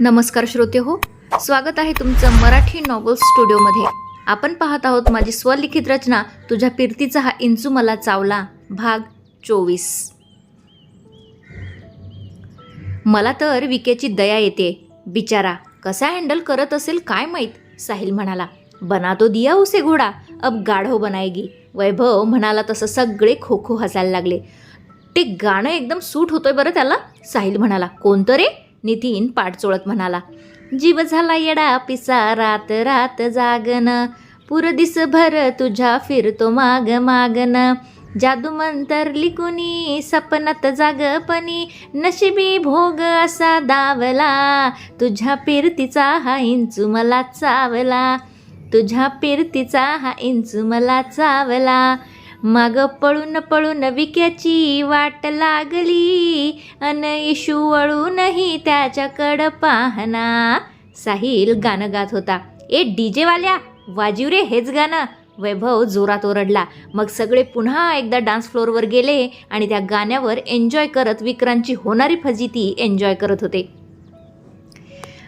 नमस्कार श्रोते हो स्वागत आहे तुमचं मराठी नॉवल स्टुडिओमध्ये आपण पाहत आहोत माझी स्वलिखित रचना तुझ्या पिरतीचा हा इंचू मला चावला. भाग चोवीस. मला तर विकेची दया येते. बिचारा कसा हँडल करत असेल काय माहीत? साहिल म्हणाला बना तो दिया उसे घोडा अब गाढव बनाएगी. वैभव म्हणाला तसं सगळे खो खो हसायला लागले. ते गाणं एकदम सूट होतोय बरं त्याला? साहिल म्हणाला कोणतं रे? नितीन पाठचोळत म्हणाला जीव झाला येडा पिसा रात रात जागन. पुर दिसभर तुझ्या फिरतो माग मागन. जादू मंतर लिकुनी सपनात जागपणी नशिबी भोग असा दावला. तुझ्या पिरतीचा हा इंचू मला चावला. तुझ्या पिरतीचा हा इंचू मला चावला. माग पळून पळून विक्याची वाट लागली. अन इशू वळूनही त्याच्याकडं पाहना. साहिल गाणं गात होता. ए डी जेवाल्या वाजीव रे हेच गाणं. वैभव जोरात ओरडला. मग सगळे पुन्हा एकदा डान्स फ्लोअरवर गेले आणि त्या गाण्यावर एन्जॉय करत विक्रांतची होणारी फजिती एन्जॉय करत होते.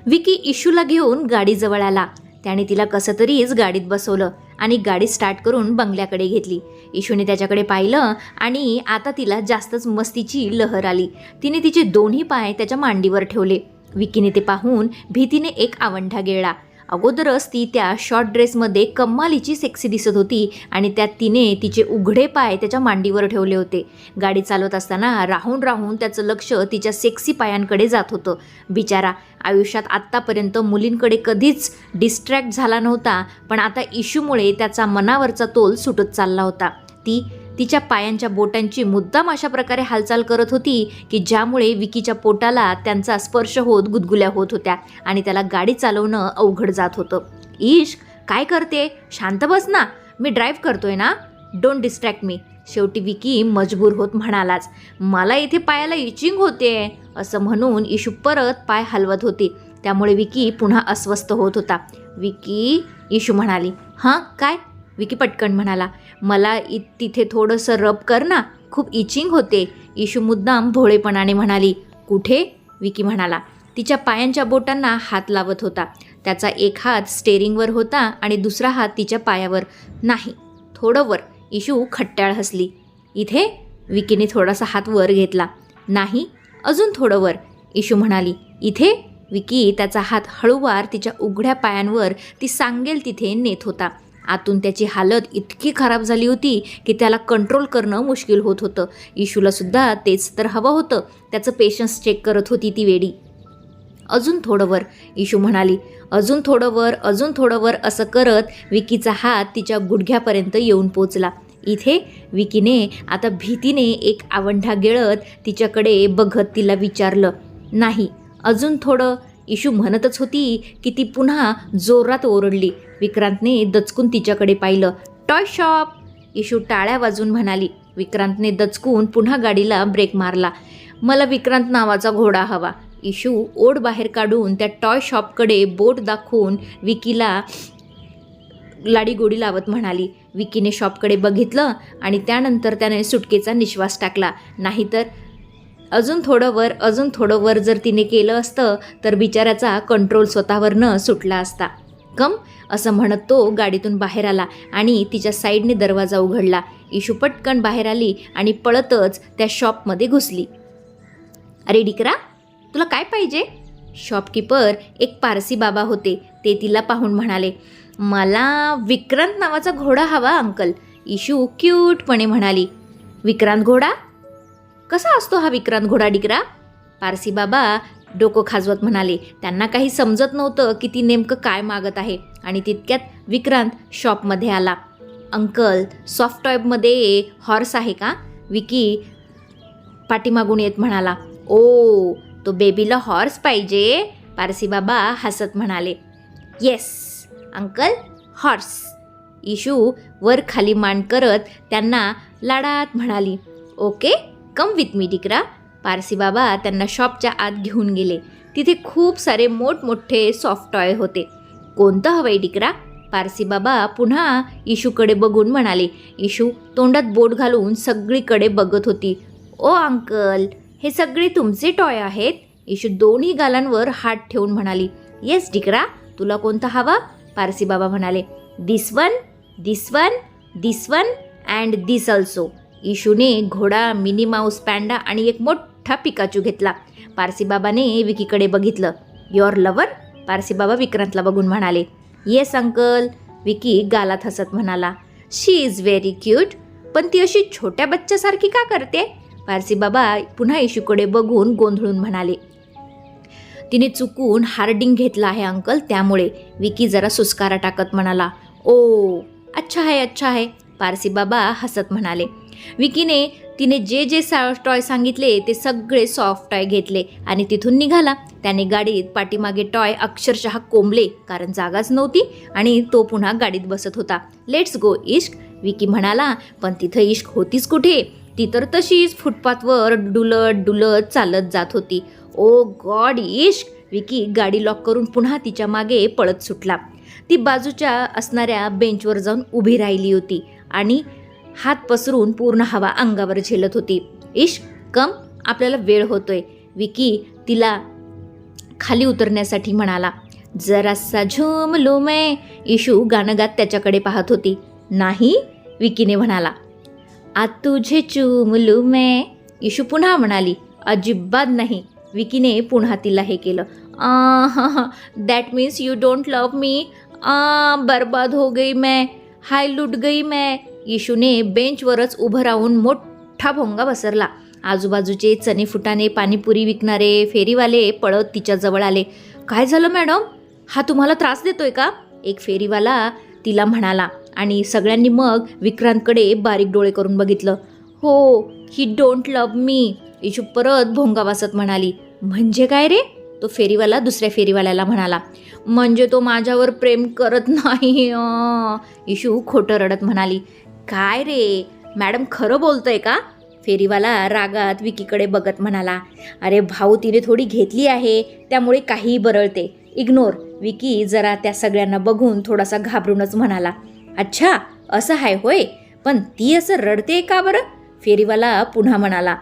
विकी इशूला घेऊन गाडीजवळ आला. त्याने तिला कसं तरीच गाडीत बसवलं आणि गाडी स्टार्ट करून बंगल्याकडे घेतली. इशूने त्याच्याकडे पाहिलं आणि आता तिला जास्तच मस्तीची लहर आली. तिने तिचे दोन्ही पाय त्याच्या मांडीवर ठेवले. विकीने ते पाहून भीतीने एक आवंढा गेळला. अगोदरच ती त्या शॉर्ट ड्रेसमध्ये कम्मालीची सेक्सी दिसत होती आणि त्यात तिने तिचे उघडे पाय त्याच्या मांडीवर ठेवले होते. गाडी चालवत असताना राहून राहून त्याचं लक्ष तिच्या सेक्सी पायांकडे जात होतं. बिचारा आयुष्यात आत्तापर्यंत मुलींकडे कधीच डिस्ट्रॅक्ट झाला नव्हता पण आता इशूमुळे त्याचा मनावरचा तोल सुटत चालला होता. ती तिच्या पायांच्या बोटांची मुद्दाम अशा प्रकारे हालचाल करत होती की ज्यामुळे विकीच्या पोटाला त्यांचा स्पर्श होत गुदगुल्या होत होत्या आणि त्याला गाडी चालवणं अवघड जात होतं. ईश काय करते? शांत बस ना. मी ड्राईव्ह करतोय ना. Don't distract me. शेवटी विकी मजबूर होत म्हणालाच मला इथे पायाला इचिंग होते असं म्हणून इशू परत पाय हलवत होती. त्यामुळे विकी पुन्हा अस्वस्थ होत होता. विकी इशू म्हणाली हां काय? विकी पटकन म्हणाला मला इ तिथे थोडंसं रब कर ना खूप इचिंग होते. इशू मुद्दाम भोळेपणाने म्हणाली कुठे? विकी म्हणाला तिच्या पायांच्या बोटांना हात लावत होता. त्याचा एक हात स्टेअरिंगवर होता आणि दुसरा हात तिच्या पायावर. नाही थोडं वर. इशू खट्ट्याळ हसली. इथे? विकीने थोडासा हात वर घेतला. नाही अजून थोडं वर. इशू म्हणाली इथे? विकी त्याचा हात हळूवार तिच्या उघड्या पायांवर ती सांगेल तिथे नेत होता. आतून त्याची हालत इतकी खराब झाली होती की त्याला कंट्रोल करणं मुश्किल होत होतं. इशूलासुद्धा तेच तर हवं होतं. त्याचं पेशन्स चेक करत होती ती वेडी. अजून थोडं वर इशू म्हणाली. अजून थोडं वर अजून थोडं वर असं करत विकीचा हात तिच्या गुडघ्यापर्यंत येऊन पोचला. इथे विकीने आता भीतीने एक आवंढा गिळत तिच्याकडे बघत तिला विचारलं नाही अजून थोडं. इशू म्हणतच होती की ती पुन्हा जोरात ओरडली. विक्रांतने दचकून तिच्याकडे पाहिलं. Toy shop. इशू टाळ्या वाजून म्हणाली. विक्रांतने दचकून पुन्हा गाडीला ब्रेक मारला. मला विक्रांत नावाचा घोडा हवा. इशू ओढ बाहेर काढून त्या टॉय शॉपकडे बोट दाखवून विकीला लाडीगोडी लावत म्हणाली. विकीने शॉपकडे बघितलं आणि त्यानंतर त्याने सुटकेचा निश्वास टाकला. नाहीतर अजून थोडं वर अजून थोडं वर जर तिने केलं असतं तर बिचाऱ्याचा कंट्रोल स्वतःवरनं सुटला असता. कम असं म्हणत तो गाडीतून बाहेर आला आणि तिच्या साईडने दरवाजा उघडला. इशू पटकन बाहेर आली आणि पळतच त्या शॉपमध्ये घुसली. अरे डिकरा तुला काय पाहिजे? शॉपकीपर एक पारसी बाबा होते ते तिला पाहून म्हणाले मला विक्रांत नावाचा घोडा हवा अंकल. इशू क्यूटपणे म्हणाली विक्रांत घोडा? कसा असतो हा विक्रांत घोडा डिकरा? पारसी बाबा डोकं खाजवत म्हणाले. त्यांना काही समजत नव्हतं की ती नेमकं काय मागत आहे. आणि तितक्यात विक्रांत शॉपमध्ये आला. अंकल सॉफ्ट टॉयमध्ये हॉर्स आहे का? विकी पाठीमागून येत म्हणाला. ओ तो बेबीला हॉर्स पाहिजे पारसी बाबा हसत म्हणाले. येस अंकल हॉर्स इशू वर खाली मान करत त्यांना लाडात म्हणाली. ओके कम विथ मी डिकरा. पारसी बाबा त्यांना शॉपच्या आत घेऊन गेले. तिथे खूप सारे मोठमोठे सॉफ्ट टॉय होते. कोणतं हवंय डिकरा? पारसी बाबा पुन्हा इशूकडे बघून म्हणाले इशू तोंडात बोट घालून सगळीकडे बघत होती. ओ अंकल हे सगळे तुमचे टॉय आहेत? इशू दोन्ही गालांवर हात ठेवून म्हणाली. येस डिकरा तुला कोणता हवा? पारसी बाबा म्हणाले. This one this one this one and this also इशूने घोडा मिनी माऊस पॅन्डा आणि एक मोठ पिकाचू घेतला. पारसीबाबाने विकीकडे बघितलं. युअर लवर पारसी बाबा विक्रांतला बघून म्हणाले. येस अंकल विकी गालात हसत म्हणाला. शी इज व्हेरी क्यूट पण ती अशी छोट्या बच्च्यासारखी का करते? पारसीबाबा पुन्हा इशूकडे बघून गोंधळून म्हणाले. तिने चुकून हार्डिंग घेतला आहे अंकल त्यामुळे विकी जरा सुस्कारा टाकत म्हणाला. ओ अच्छा आहे अच्छा आहे. पारसीबाबा हसत म्हणाले. विकीने तिने जे जे सा टॉय सांगितले ते सगळे सॉफ्ट टॉय घेतले आणि तिथून निघाला. त्याने गाडीत पाठीमागे टॉय अक्षरशः कोंबले कारण जागाच नव्हती आणि तो पुन्हा गाडीत बसत होता. लेट्स गो इश्क विकी म्हणाला. पण तिथं इश्क होतीच कुठे? ती तर तशीच फुटपाथवर डुलत डुलत चालत जात होती. ओ गॉड इश्क विकी गाडी लॉक करून पुन्हा तिच्यामागे पळत सुटला. ती बाजूच्या असणाऱ्या बेंचवर जाऊन उभी राहिली होती आणि हात पसरून पूर्ण हवा अंगावर झेलत होती. इश्क कम आपल्याला वेळ होतोय विकी तिला खाली उतरण्यासाठी म्हणाला. जरासा झुमलो मै इशू गाणं गात त्याच्याकडे पाहत होती. नाही विकीने म्हणाला. आ तुझे चुमलू मै इशू पुन्हा म्हणाली. अजिबात नाही विकीने पुन्हा तिला हे केलं. That means you don't love me आ बर्बाद हो गई मैं हाय लुट गई मैं येशूने बेंचवरच उभं राहून मोठा भोंगा बसरला आजूबाजूचे चणे फुटाने पाणीपुरी विकणारे फेरीवाले पळत तिच्याजवळ आले. काय झालं मॅडम? हा तुम्हाला त्रास देतोय का? एक फेरीवाला तिला म्हणाला आणि सगळ्यांनी मग विक्रांतकडे बारीक डोळे करून बघितलं. हो he don't love me Ishu परत भोंगा वासत म्हणाली. म्हणजे काय रे? तो फेरीवाला दुसऱ्या फेरीवाल्याला म्हणाला. म्हणजे तो माझ्यावर प्रेम करत नाही येशू इशू खोटं रडत म्हणाली. काय रे? मॅडम खरं बोलतोय का? फेरीवाला रागात विकीकडे बघत म्हणाला अरे भाऊ तिने थोडी घेतली आहे त्यामुळे काहीही बरळते. इग्नोर विकी जरा त्या सगळ्यांना बघून थोडासा घाबरूनच म्हणाला अच्छा असं आहे होय? पण ती असं रडते का बरं? फेरीवाला पुन्हा म्हणाला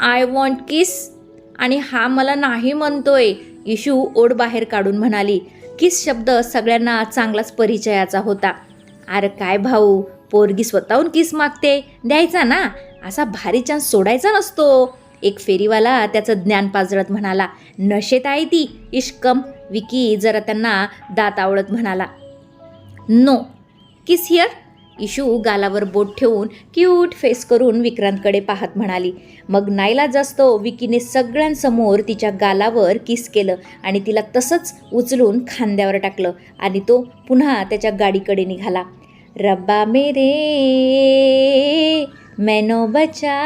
आय वॉन्ट किस आणि हा मला नाही म्हणतोय इशू ओढ बाहेर काढून म्हणाली. किस शब्द सगळ्यांना चांगलाच परिचयाचा होता. अरे काय भाऊ पोरगी स्वतःहून किस मागते? द्यायचा ना? असा भारी चान्स सोडायचा नसतो. एक फेरीवाला त्याचं ज्ञान पाजळत म्हणाला नशेत आहे ती इश्कम. विकी जरा त्यांना दात आवडत म्हणाला नो. Kiss here? इशू गालावर बोट ठेवून क्यूट फेस करून विक्रांतकडे पाहत म्हणाली. मग नाईला जास्तो विकीने सगळ्यांसमोर तिच्या गालावर किस केलं आणि तिला तसंच उचलून खांद्यावर टाकलं आणि तो पुन्हा त्याच्या गाडीकडे निघाला. रब्बा मेरे मैनो बचा।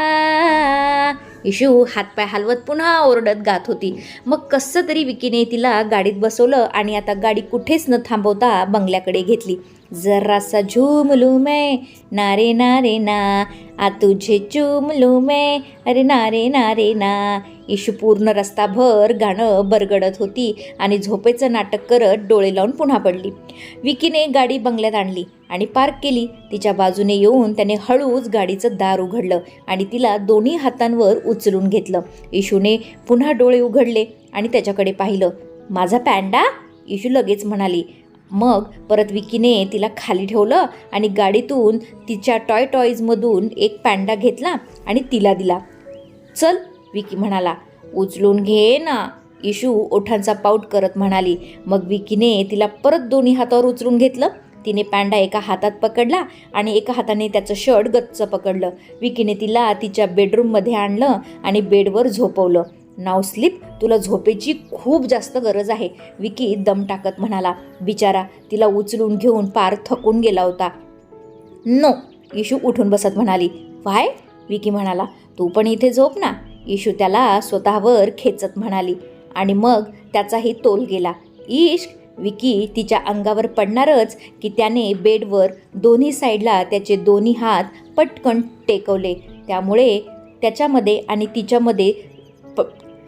इशू हातपाय हलवत पुन्हा ओरडत गात होती. मग कसं तरी विकीने तिला गाडीत बसवलं आणि आता गाडी कुठेच न थांबवता बंगल्याकडे घेतली. जरासा झुमलू मै नारे नारे ना आ तुझे चुमलू मै अरे नारे नारे ना. इशू पूर्ण रस्ताभर गाणं बरगडत होती आणि झोपेचं नाटक करत डोळे लावून पुन्हा पडली. विकीने गाडी बंगल्यात आणली आणि पार्क केली. तिच्या बाजूने येऊन त्याने हळूच गाडीचं दार उघडलं आणि तिला दोन्ही हातांवर उचलून घेतलं. इशूने पुन्हा डोळे उघडले आणि त्याच्याकडे पाहिलं. माझा पॅन्डा? इशू लगेच म्हणाली. मग परत विकीने तिला खाली ठेवलं आणि गाडीतून तिच्या टॉय टॉईजमधून एक पॅन्डा घेतला आणि तिला दिला. चल विकी म्हणाला. उचलून घे ना. इशू ओठांचा पाऊट करत म्हणाली. मग विकीने तिला परत दोन्ही हातावर उचलून घेतलं. तिने पॅन्डा एका हातात पकडला आणि एका हाताने त्याचं शर्ट गच्च पकडलं. विकीने तिला तिच्या बेडरूममध्ये आणलं आणि बेडवर झोपवलं. नाव स्लीप तुला झोपेची खूप जास्त गरज आहे. विकी दम टाकत म्हणाला बिचारा तिला उचलून घेऊन पार थकून गेला होता. नो इशू उठून बसत म्हणाली. वाय विकी म्हणाला तू पण इथे झोप ना. इशू त्याला स्वतःवर खेचत म्हणाली. आणि मग त्याचाही तोल गेला. इश्क विकी तिच्या अंगावर पडणारच की त्याने बेडवर दोन्ही साईडला त्याचे दोन्ही हात पटकन टेकवले. त्यामुळे त्याच्यामध्ये आणि तिच्यामध्ये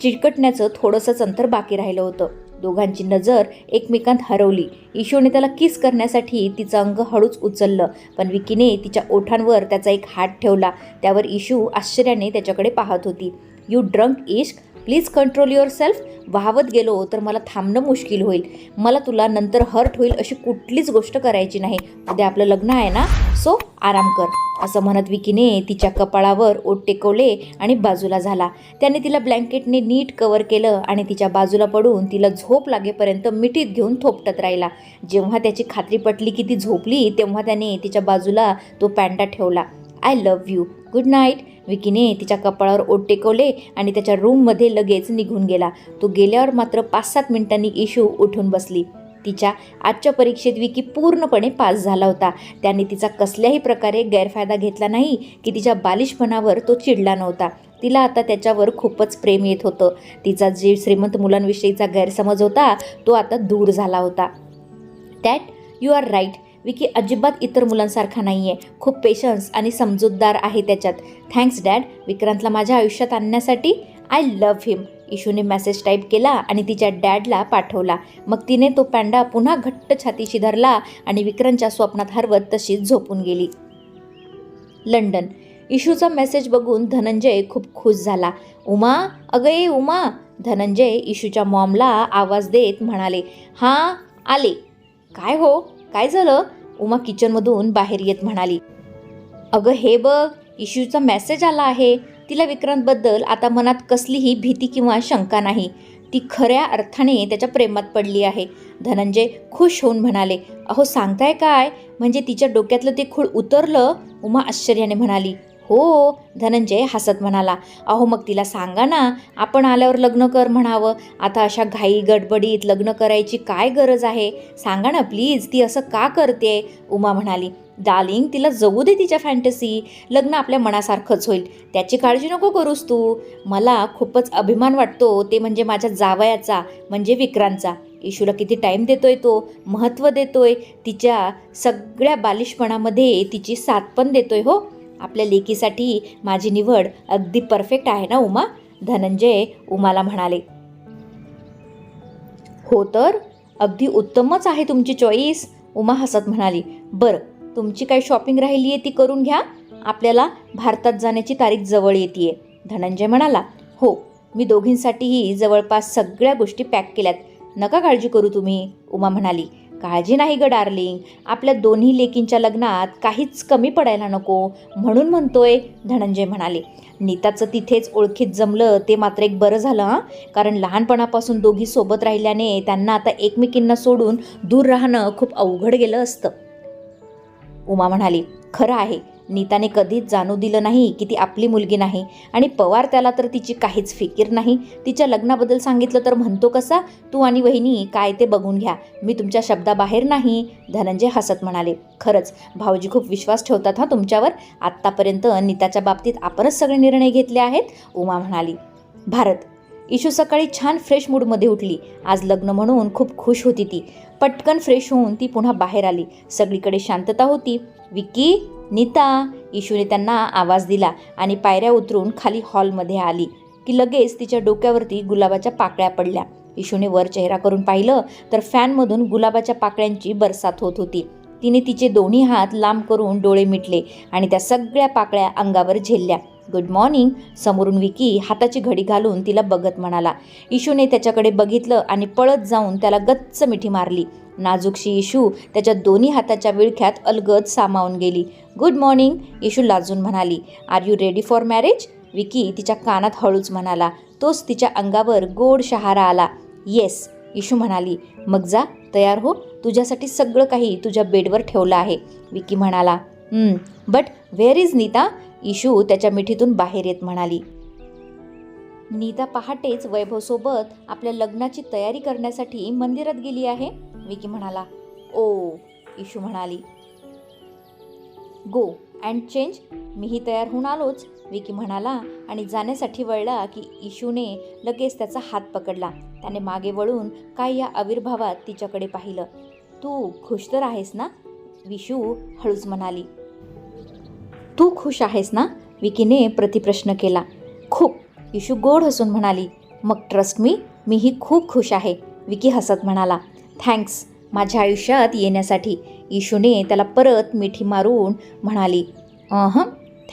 चिकटण्याचं थोडंसंच अंतर बाकी राहिलं होतं. दोघांची नजर एकमेकांत हरवली. ईशोने त्याला किस करण्यासाठी तिचं अंग हळूच उचललं पण विकीने तिच्या ओठांवर त्याचा एक हात ठेवला. त्यावर इशू आश्चर्याने त्याच्याकडे पाहत होती. You drunk Ishq? Please control yourself वाहवत गेलो तर मला थांबणं मुश्किल होईल. मला तुला नंतर हर्ट होईल अशी कुठलीच गोष्ट करायची नाही. उद्या आपलं लग्न आहे ना? सो आराम कर. असं म्हणत विकीने तिच्या कपाळावर ओट टेकवले आणि बाजूला झाला. त्याने तिला ब्लँकेटने नीट कवर केलं आणि तिच्या बाजूला पडून तिला झोप लागेपर्यंत मिठीत घेऊन थोपटत राहिला. जेव्हा त्याची खात्री पटली की ती झोपली तेव्हा त्याने तिच्या बाजूला तो पॅन्टा ठेवला. I love you. Good night. विकीने तिच्या कपाळावर ओट टेकवले आणि त्याच्या रूममध्ये लगेच निघून गेला. तो गेल्यावर मात्र पाच सात मिनिटांनी इशू उठून बसली. तिच्या आजच्या परीक्षेत विकी पूर्णपणे पास झाला होता. त्याने तिचा कसल्याही प्रकारे गैरफायदा घेतला नाही की तिच्या बालिशपणावर तो चिडला नव्हता. तिला आता त्याच्यावर खूपच प्रेम येत होतं. तिचा जे श्रीमंत मुलांविषयीचा गैरसमज होता तो आता दूर झाला होता. That you are right Vicky अजिबात इतर मुलांसारखा नाही आहे खूप पेशन्स आणि समजूतदार आहे त्याच्यात. थँक्स डॅड विक्रांतला माझ्या आयुष्यात आणण्यासाठी आय लव्ह हिम इशूने मेसेज टाईप केला आणि तिच्या डॅडला पाठवला. मग तिने तो पॅन्डा पुन्हा घट्ट छातीशी धरला आणि विक्रांतच्या स्वप्नात हरवत तशीच झोपून गेली. लंडन. इशूचा मेसेज बघून धनंजय खूप खुश झाला. उमा अगं ए उमा. धनंजय इशूच्या मॉमला आवाज देत म्हणाले हां आले. काय हो? काय झालं? उमा किचनमधून बाहेर येत म्हणाली अगं हे बघ इशूचा मेसेज आला आहे. तिला विक्रांतबद्दल आता मनात कसलीही भीती किंवा शंका नाही. ती खऱ्या अर्थाने त्याच्या प्रेमात पडली आहे. धनंजय खुश होऊन म्हणाले अहो सांगताय काय? म्हणजे तिच्या डोक्यातलं ते खूळ उतरलं? उमा आश्चर्याने म्हणाली हो धनंजय हसत म्हणाला अहो मग तिला सांगा ना आपण आल्यावर लग्न कर म्हणावं. आता अशा घाई गडबडीत लग्न करायची काय गरज आहे? सांगा ना प्लीज ती असं का करते उमा म्हणाली डार्लिंग तिला जगू दे तिच्या फॅन्टसी लग्न आपल्या मनासारखंच होईल. त्याची काळजी नको करूस तू. मला खूपच अभिमान वाटतो ते म्हणजे माझ्या जावयाचा म्हणजे विक्रांतचा. इशूला किती टाईम देतोय तो महत्त्व देतोय. तिच्या सगळ्या बालिशपणामध्ये तिची साथ पण देतोय हो. आपल्या लेकीसाठी माझी निवड अगदी परफेक्ट आहे ना उमा? धनंजय उमाला म्हणाले. हो तर? अगदी उत्तमच आहे तुमची चॉईस उमा हसत म्हणाली. बरं तुमची काही शॉपिंग राहिली आहे ती करून घ्या. आपल्याला भारतात जाण्याची तारीख जवळ येते धनंजय म्हणाला. हो मी दोघींसाठीही जवळपास सगळ्या गोष्टी पॅक केल्यात. नका काळजी करू तुम्ही उमा म्हणाली. काळजी नाही ग डार्लिंग. आपल्या दोन्ही लेकींच्या लग्नात काहीच कमी पडायला नको. म्हणून म्हणतोय धनंजय म्हणाले. नीताचं तिथेच ओळखीत जमलं ते मात्र एक बरं झालं हां? कारण लहानपणापासून दोघी सोबत राहिल्याने त्यांना आता एकमेकींना सोडून दूर राहणं खूप अवघड गेलं असतं. उमा म्हणाली खरं आहे. नीताने कधीच जाणू दिलं नाही की ती आपली मुलगी नाही. आणि पवार त्याला तर तिची काहीच फिकीर नाही. तिच्या लग्नाबद्दल सांगितलं तर म्हणतो कसा तू आणि वहिनी काय ते बघून घ्या. मी तुमच्या शब्दाबाहेर नाही धनंजय हसत म्हणाले. खरंच भाऊजी खूप विश्वास ठेवतात हा तुमच्यावर. आत्तापर्यंत नीताच्या बाबतीत आपणच सगळे निर्णय घेतले आहेत उमा म्हणाली. भारत इशू सकाळी छान फ्रेश मूडमध्ये उठली. आज लग्न म्हणून खूप खुश होती ती. पटकन फ्रेश होऊन ती पुन्हा बाहेर आली. सगळीकडे शांतता होती. विकी नीता इशूने त्यांना आवाज दिला आणि पायऱ्या उतरून खाली हॉलमध्ये आली की लगेच तिच्या डोक्यावरती गुलाबाच्या पाकळ्या पडल्या. इशूने वर चेहरा करून पाहिलं तर फॅनमधून गुलाबाच्या पाकळ्यांची बरसात होत होती. तिने तिचे दोन्ही हात लांब करून डोळे मिटले आणि त्या सगळ्या पाकळ्या अंगावर झेलल्या. गुड मॉर्निंग समोरून विकी हाताची घडी घालून तिला बघत म्हणाला. इशूने त्याच्याकडे बघितलं आणि पळत जाऊन त्याला गच्च मिठी मारली. नाजूकशी इशू त्याच्या दोन्ही हाताच्या विळख्यात अलगद सामावून गेली. गुड मॉर्निंग इशू लाजून म्हणाली. Are you ready for marriage Vicky तिच्या कानात हळूच म्हणाला. तोच तिच्या अंगावर गोड शहारा आला. येस इशू म्हणाली. मग जा. तयार हो. तुझ्यासाठी सगळं काही तुझ्या बेडवर ठेवलं आहे. विकी म्हणाला. But where is Neeta Ishu त्याच्या मिठीतून बाहेर येत म्हणाली नीता पहाटेच वैभवसोबत आपल्या लग्नाची तयारी करण्यासाठी मंदिरात गेली आहे विकी म्हणाला. ओ इशू म्हणाली. गो अँड चेंज मीही तयार होऊन आलोच विकी म्हणाला आणि जाण्यासाठी वळला की इशूने लगेच त्याचा हात पकडला. त्याने मागे वळून काय या आविर्भावात तिच्याकडे पाहिलं. तू खुश तर आहेस ना? विशू हळूच म्हणाली. तू खुश आहेस ना? विकीने प्रतिप्रश्न केला. खूप. इशू गोड हसून म्हणाली मग ट्रस्ट मी मीही खूप खुश आहे विकी हसत म्हणाला. थँक्स माझ्या आयुष्यात येण्यासाठी. इशूने त्याला परत मिठी मारून म्हणाली अहं.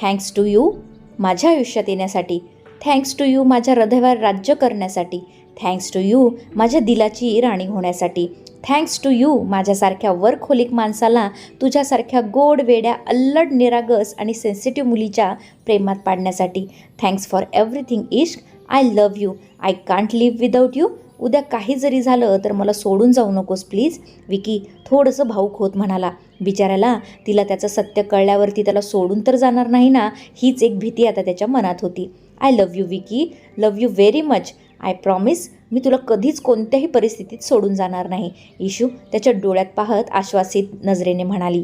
थँक्स टू यू माझ्या आयुष्यात येण्यासाठी. थँक्स टू यू माझ्या हृदयावर राज्य करण्यासाठी. थँक्स टू यू माझ्या दिलाची राणी होण्यासाठी. थँक्स टू यू माझ्यासारख्या वर्कहोलिक माणसाला तुझ्यासारख्या गोड वेड्या अल्लड निरागस आणि सेन्सिटिव्ह मुलीच्या प्रेमात पाडण्यासाठी. Thanks for everything Ishq. I love you I can't live without you उद्या काही जरी झालं तर मला सोडून जाऊ नकोस प्लीज विकी थोडंसं भाऊक होत म्हणाला. बिचाऱ्याला तिला त्याचं सत्य कळल्यावरती त्याला सोडून तर जाणार नाही ना हीच एक भीती आता त्याच्या मनात होती. I love you Vicky. Love you very much I promise मी तुला कधीच कोणत्याही परिस्थितीत सोडून जाणार नाही. इशू त्याच्या डोळ्यात पाहत आश्वासित नजरेने म्हणाली.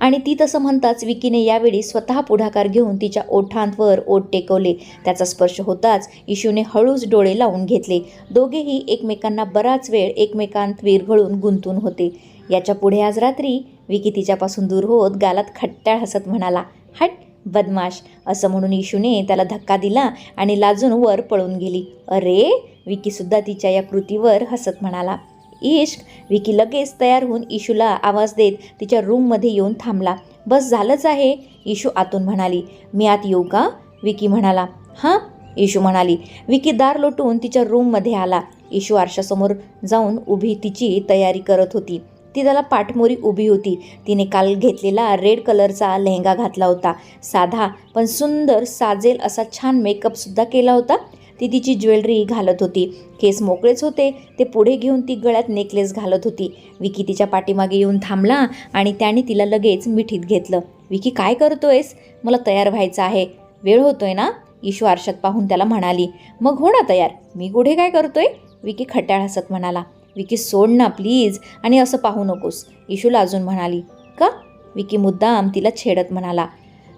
आणि ती तसं म्हणताच विकीने यावेळी स्वतः पुढाकार घेऊन तिच्या ओठांवर ओठ टेकवले. त्याचा स्पर्श होताच इशूने हळूच डोळे लावून घेतले. दोघेही एकमेकांना बराच वेळ एकमेकांत विरघळून गुंतून होते. याच्यापुढे आज रात्री विकी तिच्यापासून दूर होत गालात खट्ट्याळ हसत म्हणाला हट बदमाश. असं म्हणून इशूने त्याला धक्का दिला आणि लाजून वर पळून गेली. अरे विकीसुद्धा तिच्या या कृतीवर हसत म्हणाला. इश्क विकी लगेच तयार होऊन इशूला आवाज देत तिच्या रूममध्ये येऊन थांबला. बस झालंच आहे इशू आतून म्हणाली. मी आत येऊ का? विकी म्हणाला. हां इशू म्हणाली. विकी दार लोटून तिच्या रूममध्ये आला. इशू आरशासमोर जाऊन उभी तिची तयारी करत होती. ती त्याला पाठमोरी उभी होती. तिने काल घेतलेला रेड कलरचा लेहंगा घातला होता. साधा पण सुंदर साजेल असा छान मेकअपसुद्धा केला होता. ती तिची ज्वेलरी घालत होती. केस मोकळेच होते. ते पुढे घेऊन ती गळ्यात नेकलेस घालत होती. विकी तिच्या पाठीमागे येऊन थांबला आणि त्याने तिला लगेच मिठीत घेतलं. विकी काय करतोयस? मला तयार व्हायचं आहे. वेळ होतोय ना? इशू आरशात पाहून त्याला म्हणाली. मग हो ना तयार. मी कुठे काय करतोय? विकी खट्याळ हसत म्हणाला. विकी सोड ना प्लीज. आणि असं पाहू नकोस. इशूला अजून म्हणाली का? विकी मुद्दाम तिला छेडत म्हणाला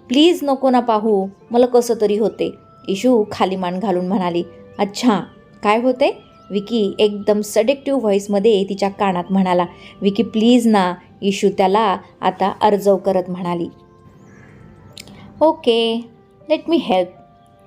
प्लीज नको ना पाहू. मला कसं तरी होते. इशू खाली मान घालून म्हणाली अच्छा काय होते? विकी एकदम सडेक्टिव्ह व्हॉईसमध्ये तिच्या कानात म्हणाला विकी प्लीज ना. इशू त्याला आता अर्जव करत म्हणाली ओके लेट मी हेल्प.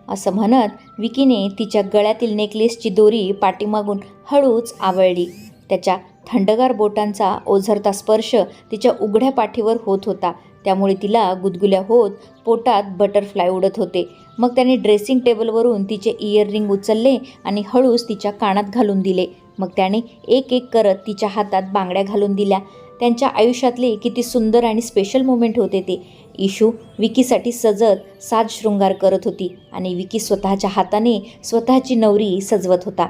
असं म्हणत विकीने तिच्या गळ्यातील नेकलेसची दोरी पाठीमागून हळूच आवळली. त्याच्या थंडगार बोटांचा ओझरता स्पर्श तिच्या उघड्या पाठीवर होत होता. त्यामुळे तिला गुदगुल्या होत पोटात बटरफ्लाय उडत होते. मग त्याने ड्रेसिंग टेबलवरून तिचे इयररिंग उचलले आणि हळूच तिच्या कानात घालून दिले. मग त्याने एक एक करत तिच्या हातात बांगड्या घालून दिल्या. त्यांच्या आयुष्यातले किती सुंदर आणि स्पेशल मोमेंट होते ते. इशू विकीसाठी सजत साज शृंगार करत होती आणि विकी स्वतःच्या हाताने स्वतःची नवरी सजवत होता.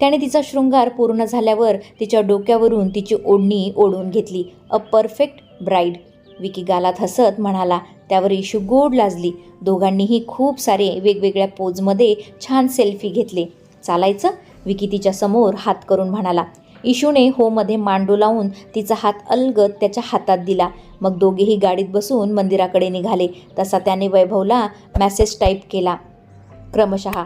त्याने तिचा शृंगार पूर्ण झाल्यावर तिच्या डोक्यावरून तिची ओढणी ओढून घेतली. अ परफेक्ट ब्राईड विकी गालात हसत म्हणाला. त्यावर इशू गोड लाजली. दोघांनीही खूप सारे वेगवेगळ्या पोजमध्ये छान सेल्फी घेतले. चालायचं? विकी तिच्या समोर हात करून म्हणाला. इशूने होमध्ये मांडू लावून तिचा हात अलगत त्याच्या हातात दिला. मग दोघेही गाडीत बसून मंदिराकडे निघाले. तसा त्याने वैभवला मॅसेज टाईप केला. क्रमशः